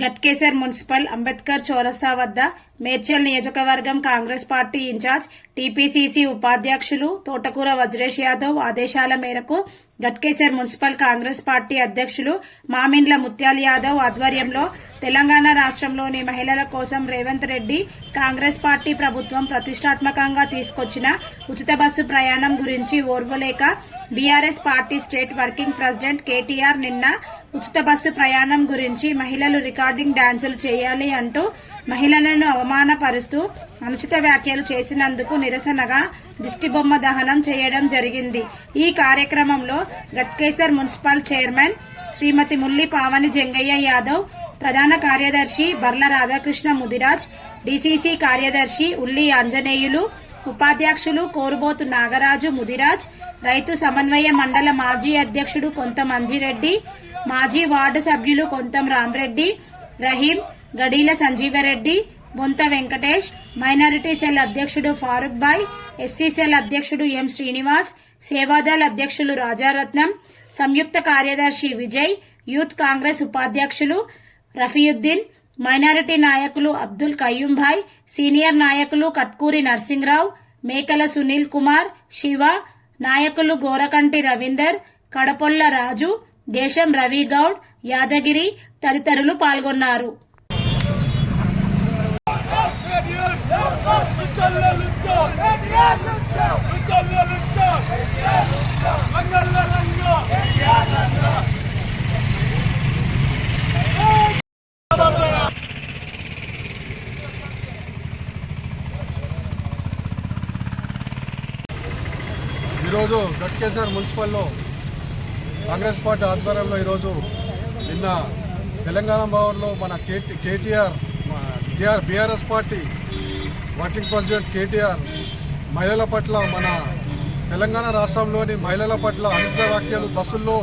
Ghatkesar municipal Ambedkar చౌరస్తా వద్ద మేడ్చల్ నియోజకవర్గం కాంగ్రెస్ పార్టీ ఇన్ఛార్జ్ టీపీసీసీ ఉపాధ్యక్షులు తోటకూర వజ్రేష్ యాదవ్ ఆదేశాల మేరకు గట్కేసర్ మున్సిపల్ కాంగ్రెస్ పార్టీ అధ్యక్షులు మామిండ్ల ముత్యాల్ యాదవ్ ఆధ్వర్యంలో తెలంగాణ రాష్ట్రంలోని మహిళల కోసం రేవంత్ రెడ్డి కాంగ్రెస్ పార్టీ ప్రభుత్వం ప్రతిష్టాత్మకంగా తీసుకొచ్చిన ఉచిత బస్సు ప్రయాణం గురించి ఓర్వలేక BRS party state working president KTR నిన్న ఉచిత బస్సు ప్రయాణం గురించి మహిళలు రికార్డింగ్ డాన్సులు చేయాలి అంటూ మహిళలను అవమానపరుస్తూ అనుచిత వ్యాఖ్యలు చేసినందుకు నిరసనగా దిష్టిబొమ్మ దహనం చేయడం జరిగింది. ఈ కార్యక్రమంలో గట్కేసర్ మున్సిపల్ చైర్మన్ శ్రీమతి ముల్లి పావని జంగయ్య యాదవ్ ప్రధాన కార్యదర్శి బర్ల రాధాకృష్ణ ముదిరాజ్ డిసిసి కార్యదర్శి ఉల్లి ఆంజనేయులు ఉపాధ్యక్షులు కోరుబోతు నాగరాజు ముదిరాజ్ రైతు సమన్వయ మండల మాజీ అధ్యక్షుడు కొంత మంజిరెడ్డి మాజీ వార్డు సభ్యులు కొంతం రామరెడ్డి రహీం గడీల సంజీవరెడ్డి బొంత వెంకటేష్ మైనారిటీ సెల్ అధ్యక్షుడు ఫారూక్ బాయ్ ఎస్సీ సెల్ అధ్యక్షుడు ఎం శ్రీనివాస్ సేవాదల్ అధ్యక్షులు రాజారత్నం సంయుక్త కార్యదర్శి విజయ్ యూత్ కాంగ్రెస్ ఉపాధ్యక్షులు రఫీయుద్దీన్ మైనారిటీ నాయకులు అబ్దుల్ కయ్యూం భాయ్ సీనియర్ నాయకులు కట్కూరి నర్సింగ్రావు మేకల సునీల్ కుమార్ శివ నాయకులు గోరకంటి రవీందర్ కడపొల్ల రాజు దేశం రవి గౌడ్ యాదగిరి తదితరులు పాల్గొన్నారు. ఈరోజు గట్కేశ్వర్ మున్సిపల్లో కాంగ్రెస్ పార్టీ ఆధ్వర్యంలో ఈరోజు నిన్న తెలంగాణ భవన్లో మన KT KTR TR BRS party working president KTR మహిళల పట్ల మన తెలంగాణ రాష్ట్రంలోని మహిళల పట్ల అనుచిత వ్యాఖ్యలు బస్సుల్లో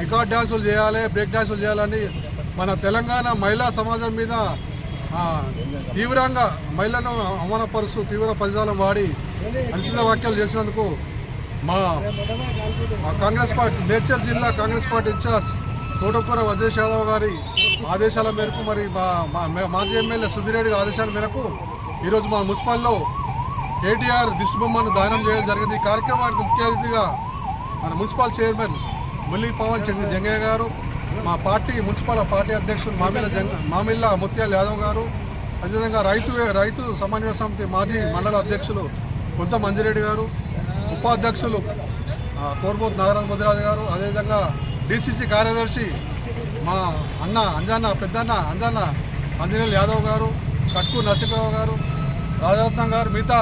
రికార్డ్ డ్యాన్సులు చేయాలి బ్రేక్ డ్యాన్సులు చేయాలని మన తెలంగాణ మహిళా సమాజం మీద తీవ్రంగా మహిళలను అవమానపరుస్తూ తీవ్ర పరిజాలం వాడి అనుచిత వ్యాఖ్యలు చేసినందుకు మా మా కాంగ్రెస్ పార్టీ మేడ్చల్ జిల్లా కాంగ్రెస్ పార్టీ ఇన్ఛార్జ్ తోటకూర వజేష్ యాదవ్ గారి ఆదేశాల మేరకు మరి మా మా- మాజీ ఎమ్మెల్యే సుధీరెడ్డి గారి ఆదేశాల మేరకు ఈరోజు మా మున్సిపల్లో కేటీఆర్ దిశబొమ్మను దానం చేయడం జరిగింది. ఈ కార్యక్రమానికి ముఖ్య అతిథిగా మన మున్సిపల్ చైర్మన్ ముల్లి పవన్ చంద్ర జంగయ్య గారు మా పార్టీ మున్సిపల్ పార్టీ అధ్యక్షుడు మామిళ్ళ జంగ మామిళ్ళ ముత్యాల యాదవ్ గారు అదేవిధంగా రైతు రైతు సమన్వయ సమితి మాజీ మండల అధ్యక్షులు కొంత మంజిరెడ్డి గారు ఉపాధ్యక్షులు ఆ, కోర్బోత్ నాగరాజ్ ముదిరాజు గారు అదేవిధంగా డిసిసి కార్యదర్శి మా అన్న అంజన్న పెద్దన్న అంజన్న అంజనేయులు యాదవ్ గారు కట్కు నరసింహరావు గారు రాజరత్నం గారు మిగతా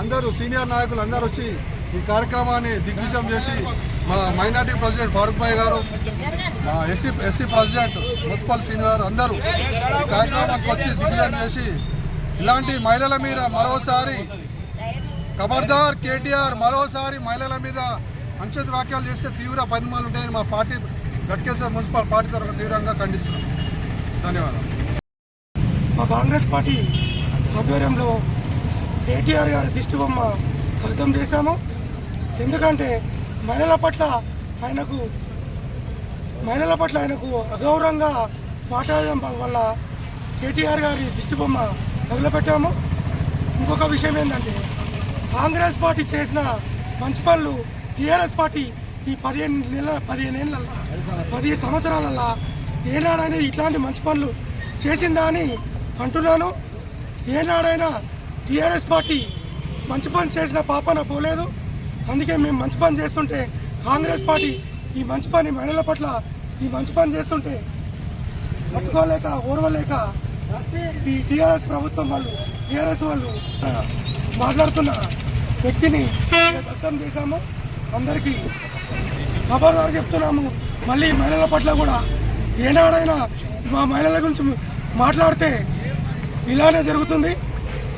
అందరూ సీనియర్ నాయకులు అందరూ వచ్చి ఈ కార్యక్రమాన్ని దిగ్విజయం చేసి మా మైనార్టీ ప్రెసిడెంట్ ఫారూక్ భాయ్ గారు మా ఎస్సీ ఎస్సీ ప్రెసిడెంట్ ముత్పల్ సింగ్ గారు అందరూ ఈ కార్యక్రమానికి వచ్చి దిగ్విజయం చేసి ఇలాంటి మహిళల మీద మరోసారి ఖబర్దార్ కేటీఆర్ మరోసారి మహిళల మీద అంచెత వ్యాఖ్యలు చేస్తే తీవ్ర పరిణామాలు ఉంటాయని మా పార్టీ గట్కేశ్వర మున్సిపల్ పార్టీ తరఫున తీవ్రంగా ఖండిస్తున్నాం. ధన్యవాదాలు. మా కాంగ్రెస్ పార్టీ ఆధ్వర్యంలో కేటీఆర్ గారి దిష్టి బొమ్మ దగ్ధం చేశాము. ఎందుకంటే మహిళల పట్ల ఆయనకు మహిళల పట్ల ఆయనకు అగౌరవంగా మాట్లాడడం వల్ల కేటీఆర్ గారి దిష్టి బొమ్మ తగులపెట్టాము. ఇంకొక విషయం ఏంటంటే కాంగ్రెస్ పార్టీ చేసిన మంచి పనులు టీఆర్ఎస్ పార్టీ ఈ పదిహేను నెలల పదిహేను ఏళ్ళల్లో పదిహేను సంవత్సరాలల్లా ఏనాడైనా ఇట్లాంటి మంచి పనులు చేసిందా అని అంటున్నాను. ఏనాడైనా టీఆర్ఎస్ పార్టీ మంచి పని చేసిన పాపన పోలేదు. అందుకే మేము మంచి పని చేస్తుంటే కాంగ్రెస్ పార్టీ ఈ మంచి పని మహిళల పట్ల ఈ మంచి పని చేస్తుంటే పట్టుకోలేక ఓర్వలేక టీఆర్ఎస్ ప్రభుత్వం వాళ్ళు టీఆర్ఎస్ వాళ్ళు మాట్లాడుతున్న వ్యక్తిని దత్తం చేశాము. అందరికీ ఖబర్దారు చెప్తున్నాము. మళ్ళీ మహిళల పట్ల కూడా ఏనాడైనా మా మహిళల గురించి మాట్లాడితే ఇలానే జరుగుతుంది.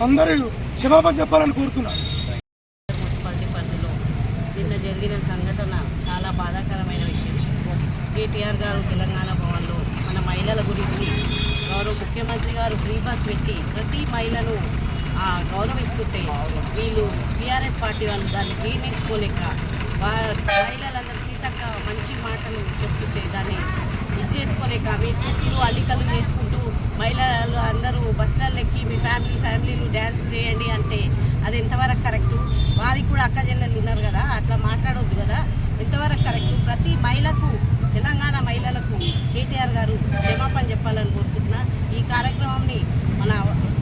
అందరూ క్షమాపణ చెప్పాలని కోరుతున్నాను. నిన్న జరిగిన సంఘటన చాలా బాధాకరమైన విషయం. కేటీఆర్ గారు తెలంగాణ భవన్లో మన మహిళల గురించి గౌరవ ముఖ్యమంత్రి గారు ఫ్రీ బస్ పెట్టి ప్రతి మహిళను ఆ, గౌరవిస్తుంటే వీళ్ళు టీఆర్ఎస్ పార్టీ వాళ్ళు దాన్ని జీర్ణించుకోలేక వా- మహిళలందరూ సీతక్క మంచి మాటలు చెప్తుంటే దాన్ని ఇచ్చేసుకోలేక మీ కూతురు అల్లికలు వేసుకుంటూ మహిళలు అందరూ బస్సులలో ఎక్కి మీ ఫ్యామిలీ ఫ్యామిలీలు డ్యాన్స్ చేయండి అంటే అది ఎంతవరకు కరెక్టు? వారికి కూడా అక్క చెల్లెలు ఉన్నారు కదా అట్లా మాట్లాడొద్దు కదా. ఎంతవరకు కరెక్టు? ప్రతి మహిళకు తెలంగాణ మహిళలకు కేటీఆర్ గారు క్షమాపణ చెప్పాలని కోరుకుంటున్నా. ఈ కార్యక్రమాన్ని మన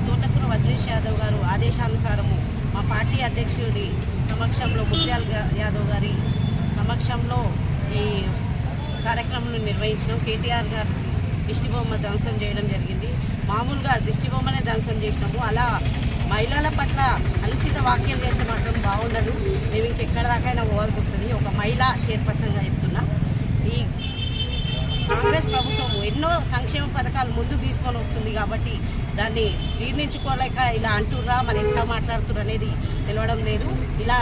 తోటకూర వజ్రేష్ యాదవ్ గారు ఆదేశానుసారము మా పార్టీ అధ్యక్షుడి సమక్షంలో ముత్యాల్ యాదవ్ గారి సమక్షంలో ఈ కార్యక్రమం నిర్వహించడం కేటీఆర్ గారు దిష్టి బొమ్మ ధ్వంసం చేయడం జరిగింది. మామూలుగా దిష్టి బొమ్మనే ధ్వంసం చేసినాము. అలా మహిళల పట్ల అనుచిత వాక్యం చేస్తే మాత్రం బాగుండదు. మేము ఇంకెక్కడ దాకైనా పోవాల్సి వస్తుంది. ఒక మహిళా చైర్పర్సన్గా చెప్తున్నా ఈ కాంగ్రెస్ ప్రభుత్వం ఎన్నో సంక్షేమ పథకాలు ముందు తీసుకొని వస్తుంది కాబట్టి దాన్ని జీర్ణించుకోలేక ఇలా అంటుర్రా మనం ఎట్లా మాట్లాడుతున్నారు అనేది తెలవడం లేదు. ఇలా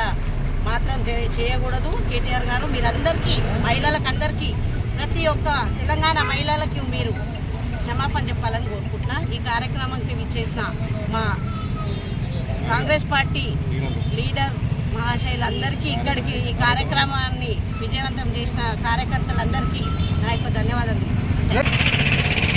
మాత్రం చే- చేయకూడదు. కేటీఆర్ గారు మీరందరికీ మహిళలకు అందరికీ ప్రతి ఒక్క తెలంగాణ మహిళలకి మీరు క్షమాపణ చెప్పాలని కోరుకుంటున్నా. ఈ కార్యక్రమంకి విచ్చేసిన మా కాంగ్రెస్ పార్టీ లీడర్ మహాశైలందరికీ ఇక్కడికి ఈ కార్యక్రమాన్ని విజయవంతం చేసిన కార్యకర్తలందరికీ నా యొక్క ధన్యవాదాలు. Yep.